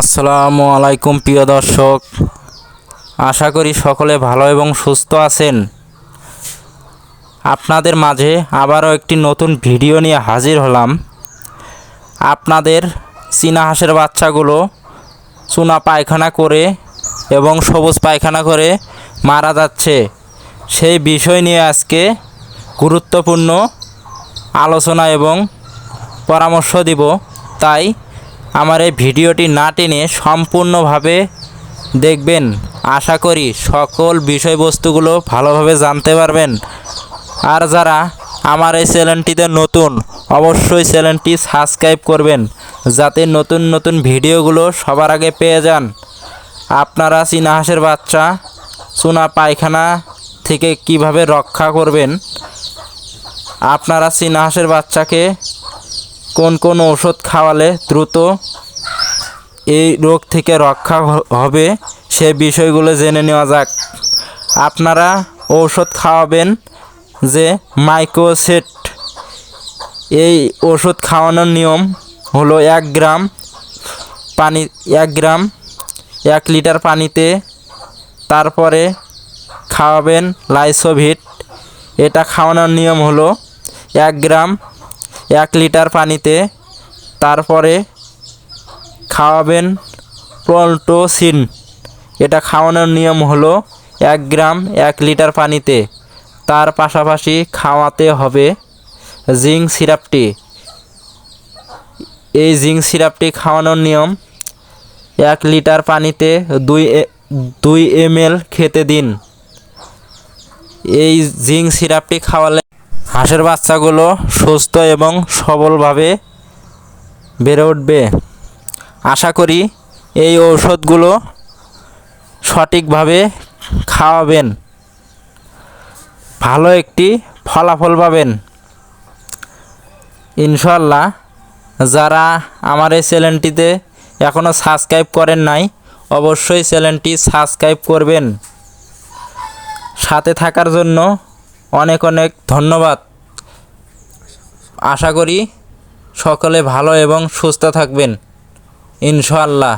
আসসালামু আলাইকুম, প্রিয় দর্শক। আশা করি সকলে ভালো এবং সুস্থ আছেন। আপনাদের মাঝে আবারও একটি নতুন ভিডিও নিয়ে হাজির হলাম। আপনাদের চীনা হাঁসের বাচ্চাগুলো চুনা পায়খানা করে এবং সবুজ পায়খানা করে মারা যাচ্ছে। সেই বিষয় নিয়ে আজকে গুরুত্বপূর্ণ আলোচনা এবং পরামর্শ দিব। তাই আমার এই ভিডিওটি না টেনে সম্পূর্ণভাবে দেখবেন। আশা করি সকল বিষয়বস্তুগুলো ভালোভাবে জানতে পারবেন। আর যারা আমার এই চ্যানেলটিতে নতুন, অবশ্যই চ্যানেলটি সাবস্ক্রাইব করবেন, যাতে নতুন নতুন ভিডিওগুলো সবার আগে পেয়ে যান। আপনারা চীনা হাঁসের বাচ্চা, চুনা পায়খানা থেকে কীভাবে রক্ষা করবেন? আপনারা চীনা হাঁসের বাচ্চাকে কোন কোন ওষুধ খাওয়ালে দ্রুত এই রোগ থেকে রক্ষা হবে সে বিষয়গুলো জেনে নেওয়া যাক। আপনারা ঔষধ খাওয়াবেন যে মাইক্রোসেট। এই ওষুধ খাওয়ানোর নিয়ম হলো এক গ্রাম পানি, এক গ্রাম, এক লিটার পানিতে তারপরে খাওয়াবেন লাইসোভিট। এটা খাওয়ানোর নিয়ম হলো এক গ্রাম এক লিটার পানিতে তারপরে খাওয়াবেন প্রোলটোসিন। এটা খাওয়ানোর নিয়ম হলো এক গ্রাম এক লিটার পানিতে। তার পাশাপাশি খাওয়াতে হবে জিঙ্ক সিরাপটি। এই জিঙ্ক সিরাপটি খাওয়ানোর নিয়ম, এক লিটার পানিতে দুই দুই এম খেতে দিন। এই জিঙ্ক সিরাপটি খাওয়ালে হাঁসের বাচ্চাগুলো সুস্থ এবং সবলভাবে বেড়ে উঠবে। আশা করি এই ঔষধগুলো সঠিকভাবে খাওয়াবেন। ভালো একটি ফলাফল পাবেন। ইনশাল্লাহ যারা আমার এই চ্যানেলটিতে এখনও সাবস্ক্রাইব করেন নাই, অবশ্যই চ্যানেলটি সাবস্ক্রাইব করবেন। সাথে থাকার জন্য অনেক অনেক ধন্যবাদ। আশা করি সকলে ভালো এবং সুস্থ থাকবেন। ইনশাআল্লাহ।